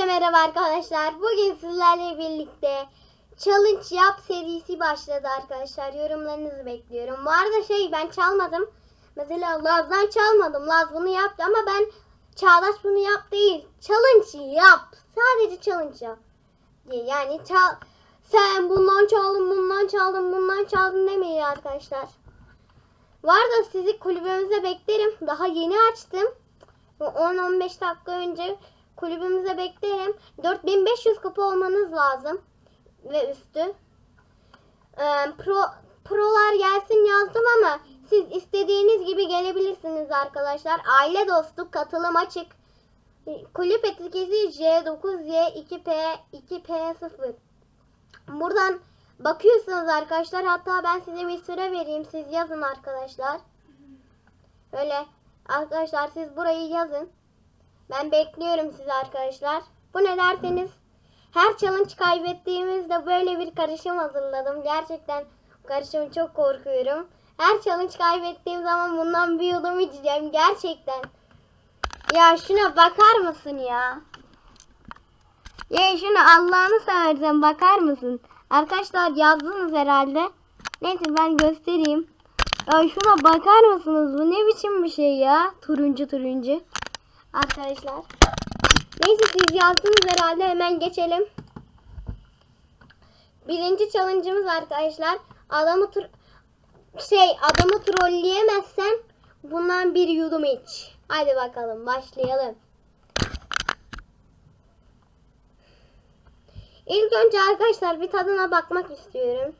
Hepinize merhaba arkadaşlar. Bugün sizlerle birlikte Challenge Yap serisi başladı arkadaşlar. Yorumlarınızı bekliyorum. Bu arada şey ben çalmadım. Mesela Laz'dan çalmadım. Laz bunu yaptı ama ben Çağdaş bunu yap değil. Challenge yap. Sadece challenge yap. Yani çal sen bundan çaldın, bundan çaldın, bundan çaldın demeyin arkadaşlar. Bu arada sizi kulübümüze beklerim. Daha yeni açtım. 10-15 dakika önce kulübümüze beklerim. 4500 kupa olmanız lazım. Ve üstü. Ee, pro, prolar gelsin yazdım ama siz istediğiniz gibi gelebilirsiniz arkadaşlar. Aile dostu katılım açık. Kulüp etiketi J9Y2P 2P0. Buradan bakıyorsunuz arkadaşlar. Hatta ben size bir süre vereyim. Siz yazın arkadaşlar. Öyle arkadaşlar siz burayı yazın. Ben bekliyorum sizi arkadaşlar. Bu ne derseniz her challenge kaybettiğimizde böyle bir karışım hazırladım. Gerçekten karışımı çok korkuyorum. Her challenge kaybettiğim zaman bundan bir yudum içeceğim. Gerçekten. Ya şuna bakar mısın ya? Ya şuna Allah'ını seversen bakar mısın? Arkadaşlar yazdınız herhalde. Neyse ben göstereyim. Ya şuna bakar mısınız? Bu ne biçim bir şey ya? Turuncu turuncu. Arkadaşlar. Neyse siz yazdınız herhalde. Hemen geçelim. Birinci challenge'ımız arkadaşlar. Adamı tur şey adamı trolleyemezsen bundan bir yudum iç. Hadi bakalım başlayalım. İlk önce arkadaşlar bir tadına bakmak istiyorum.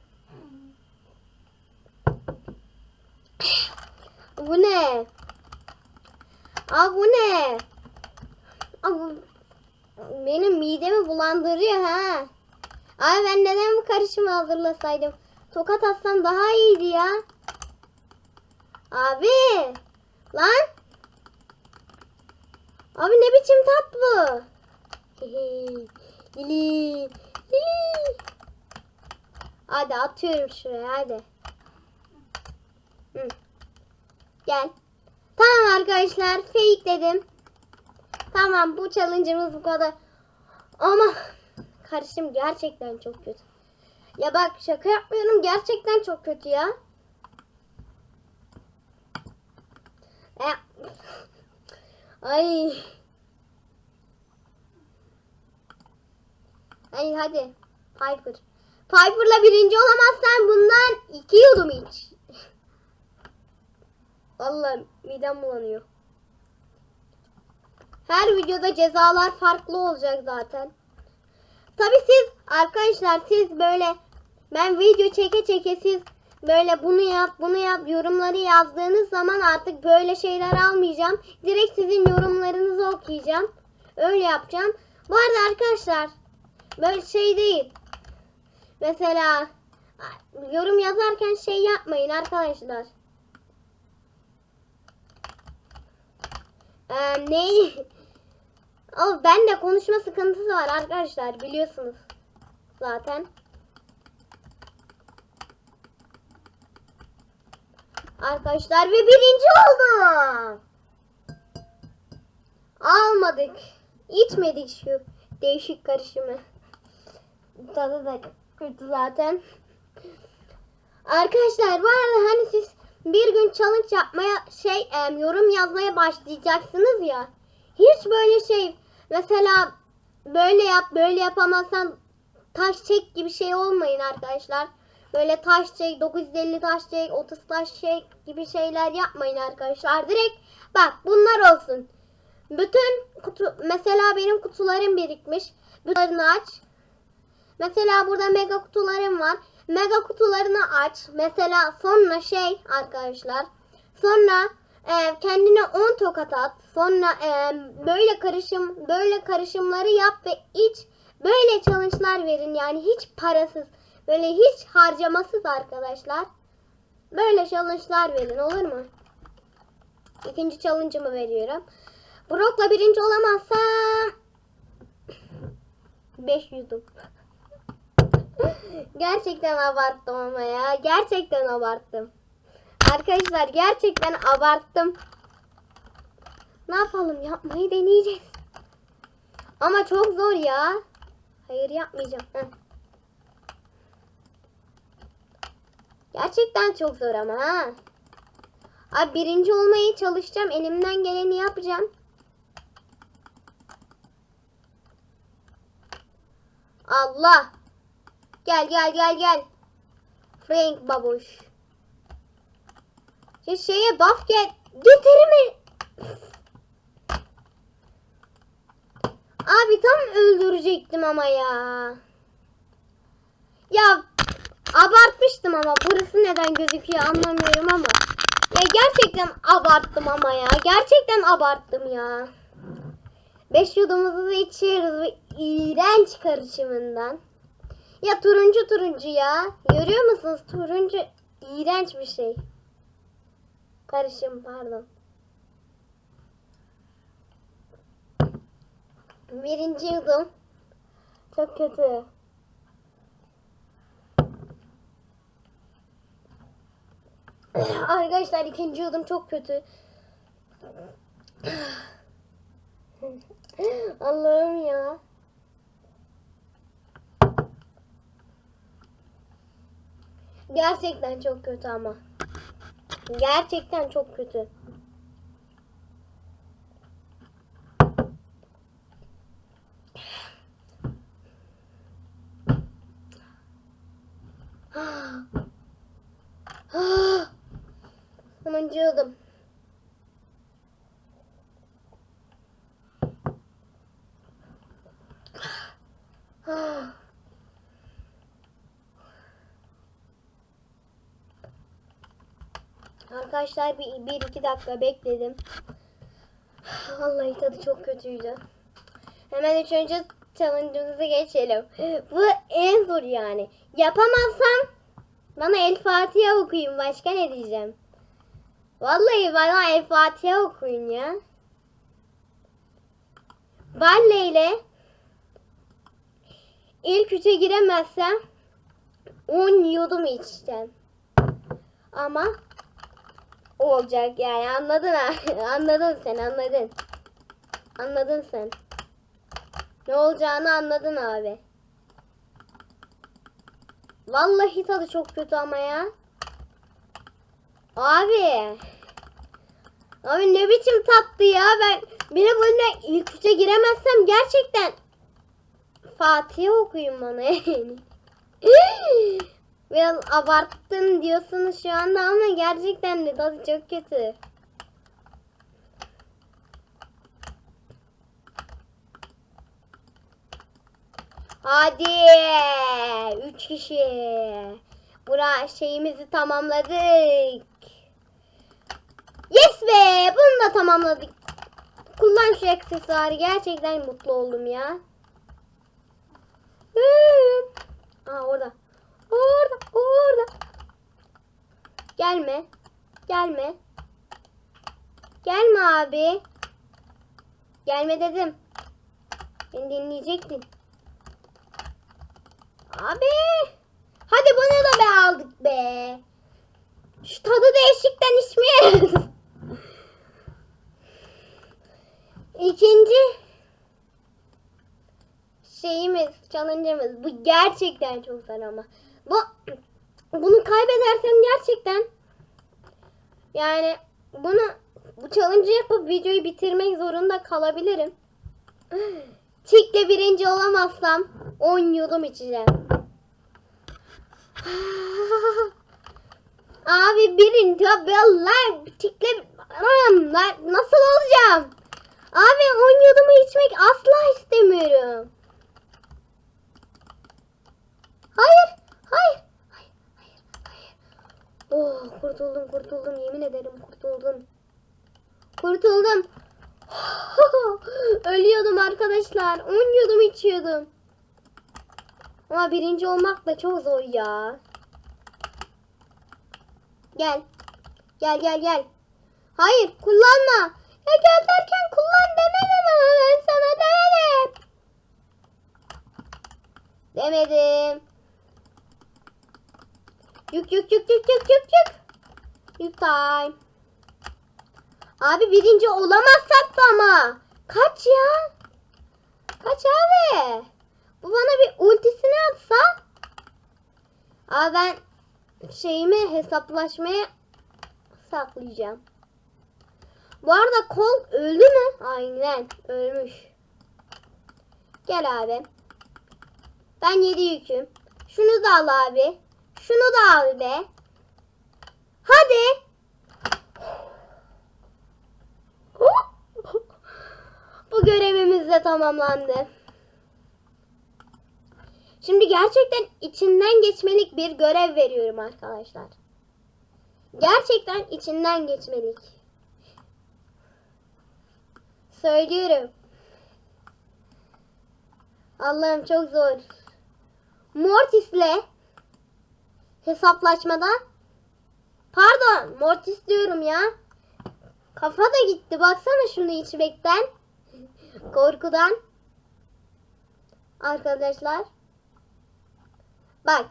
Bu ne? Aa bu ne? Aa, bu benim midemi bulandırıyor ha. Ay ben neden bu karışımı hazırlasaydım? Tokat atsam daha iyiydi ya. Abi. Lan. Abi ne biçim tat bu? Lili. Lili. Hadi atıyorum şuraya hadi. Hı. Gel. Tamam arkadaşlar fake dedim. Tamam bu challenge'ımız bu kadar. Ama karışım gerçekten çok kötü. Ya bak şaka yapmıyorum gerçekten çok kötü ya. Ay. Ay hadi. Piper. Piper'la birinci olamazsan bundan iki yudum iç. Vallahi midem bulanıyor. Her videoda cezalar farklı olacak zaten. Tabi siz arkadaşlar siz böyle ben video çeke çeke siz böyle bunu yap bunu yap yorumları yazdığınız zaman artık böyle şeyler almayacağım. Direkt sizin yorumlarınızı okuyacağım. Öyle yapacağım. Bu arada arkadaşlar böyle şey değil. Mesela yorum yazarken şey yapmayın arkadaşlar. Ee, neyi? Oh, ben de konuşma sıkıntısı var arkadaşlar biliyorsunuz zaten. Arkadaşlar ve birinci oldum. Almadık. İçmedik şu değişik karışımı. Tadı da kötü zaten. Arkadaşlar arada hani siz bir gün challenge yapmaya şey em, yorum yazmaya başlayacaksınız ya. Hiç böyle şey mesela böyle yap böyle yapamazsan taş çek gibi şey olmayın arkadaşlar. Böyle taş çek 950 taş çek 30 taş çek gibi şeyler yapmayın arkadaşlar. Direkt bak bunlar olsun. Bütün kutu mesela benim kutularım birikmiş. Bunlarını aç. Mesela burada mega kutularım var. Mega kutularını aç. Mesela sonra şey arkadaşlar. Sonra e, kendine 10 tokat at. Sonra e, böyle karışım böyle karışımları yap ve iç. Böyle challenge'lar verin yani hiç parasız. Böyle hiç harcamasız arkadaşlar. Böyle challenge'lar verin olur mu? İkinci challenge'ımı veriyorum. Brock'la birinci olamazsam 500'üm. Gerçekten abarttım ama ya. Gerçekten abarttım. Arkadaşlar gerçekten abarttım. Ne yapalım? Yapmayı deneyeceğiz. Ama çok zor ya. Hayır yapmayacağım. Gerçekten çok zor ama ha. Abi birinci olmaya çalışacağım. Elimden geleni yapacağım. Allah. Gel gel gel gel. Frank babuş. Ya şeye buff gel. Getirme. Abi tam öldürecektim ama ya. Ya abartmıştım ama burası neden gözüküyor anlamıyorum ama. Ya gerçekten abarttım ama ya. Gerçekten abarttım ya. Beş yudumuzu içiyoruz bu iğrenç karışımından. Ya turuncu turuncu ya. Görüyor musunuz? Turuncu iğrenç bir şey. Karışım pardon. Birinci yudum. Çok kötü. Arkadaşlar ikinci yudum çok kötü. Allah'ım ya. Gerçekten çok kötü ama. Gerçekten çok kötü. Sonuncu yudum. Arkadaşlar bir, bir iki dakika bekledim. Vallahi tadı çok kötüydü. Hemen üçüncü challenge'ımıza geçelim. Bu en zor yani. Yapamazsam bana El Fatiha okuyun. Başka ne diyeceğim? Vallahi bana El Fatiha okuyun ya. Balle ile ilk üçe giremezsem 10 yudum içeceğim. Ama olacak yani anladın ha. anladın sen anladın. Anladın sen. Ne olacağını anladın abi. Vallahi tadı çok kötü ama ya. Abi. Abi ne biçim tatlı ya ben bir de böyle ilk üçe giremezsem gerçekten Fatih okuyun bana yani. Biraz abarttın diyorsunuz şu anda ama gerçekten de tadı çok kötü. Hadi. Üç kişi. Bura şeyimizi tamamladık. Yes be. Bunu da tamamladık. Kullan şu aksesuarı. Gerçekten mutlu oldum ya. Aa orada. Orada. Orada. Gelme. Gelme. Gelme abi. Gelme dedim. Beni dinleyecektin. Abi. Hadi bunu da be aldık be. Şu tadı değişikten içmeyelim. İkinci şeyimiz, challenge'ımız. Bu gerçekten çok zor ama. Bu bunu kaybedersem gerçekten yani bunu bu challenge'ı yapıp videoyu bitirmek zorunda kalabilirim. Tikle birinci olamazsam 10 yudum içeceğim. Abi birinci Allah tikle nasıl olacağım? Abi 10 yudumu içmek asla istemiyorum. Hayır, hayır, hayır, hayır, hayır. Oh, kurtuldum, kurtuldum. Yemin ederim kurtuldum. Kurtuldum. Ölüyordum arkadaşlar. 10 yudum içiyordum. Ama birinci olmak da çok zor ya. Gel. Gel gel gel. Hayır kullanma. Ya gel kullan demedim ama ben sana demedim. Demedim. Yük yük yük yük yük yük yük. Yük time. Abi birinci olamazsak da ama. Kaç ya? Kaç abi. Bu bana bir ultisini atsa. Abi ben şeyimi hesaplaşmaya saklayacağım. Bu arada kol öldü mü? Aynen ölmüş. Gel abi. Ben yedi yüküm. Şunu da al abi. Şunu da al be. Hadi. Bu görevimiz de tamamlandı. Şimdi gerçekten içinden geçmelik bir görev veriyorum arkadaşlar. Gerçekten içinden geçmelik. Söylüyorum. Allah'ım çok zor. Mortis'le hesaplaşmada pardon Mortis diyorum ya. Kafa da gitti. Baksana şunu içmekten. Korkudan. Arkadaşlar. Bak.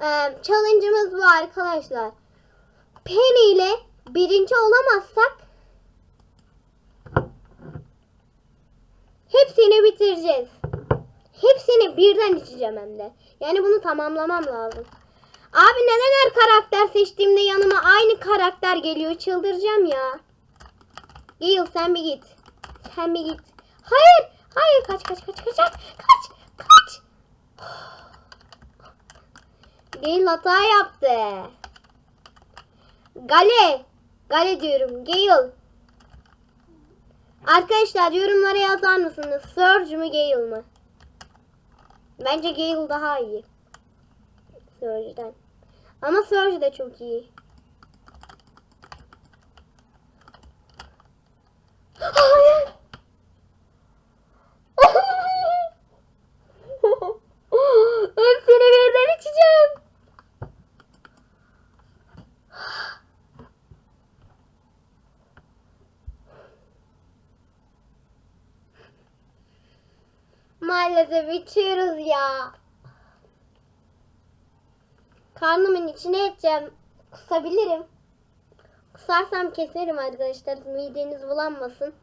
E, challenge'ımız bu arkadaşlar. Penny ile birinci olamazsak hepsini bitireceğiz. Hepsini birden içeceğim hem de. Yani bunu tamamlamam lazım. Abi neden her karakter seçtiğimde yanıma aynı karakter geliyor? Çıldıracağım ya. Gale sen bir git. Sen bir git. Hayır. Hayır kaç kaç kaç kaç kaç. Kaç. Kaç. Hata yaptı. Gale. Gale diyorum. Gale. Arkadaşlar yorumlara yazar mısınız? Surge mü Gale mı? Bence Gale daha iyi. Surge'den. Ama Surge de çok iyi. Hayır. Hepsini birden içeceğim. Maalesef içiyoruz ya. Karnımın içine edeceğim. Kusabilirim. Kusarsam keserim arkadaşlar. Mideniz bulanmasın.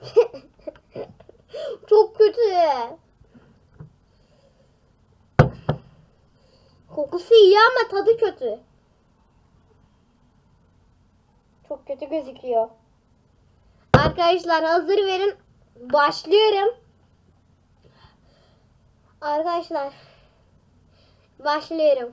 Çok kötü. Kokusu iyi ama tadı kötü. Çok kötü gözüküyor. Arkadaşlar hazır verin. Başlıyorum. Arkadaşlar başlıyorum.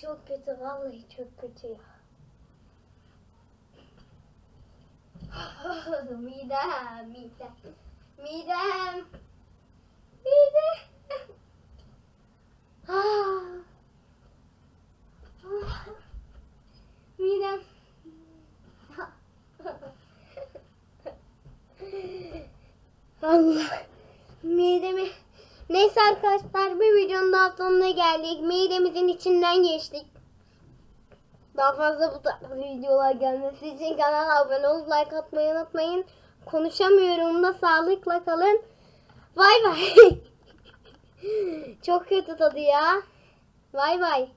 Çok kötü vallahi çok kötü ya. midem, midem, midem, midem. Ah. Ah. midem. Allah. Midemi. Neyse arkadaşlar bir videonun daha sonuna geldik. Midemizin içinden geçtik. Daha fazla bu tarz videolar gelmesi için kanala abone olup like atmayı unutmayın. Konuşamıyorum da sağlıkla kalın. Bay bay. Çok kötü tadı ya. Bay bay.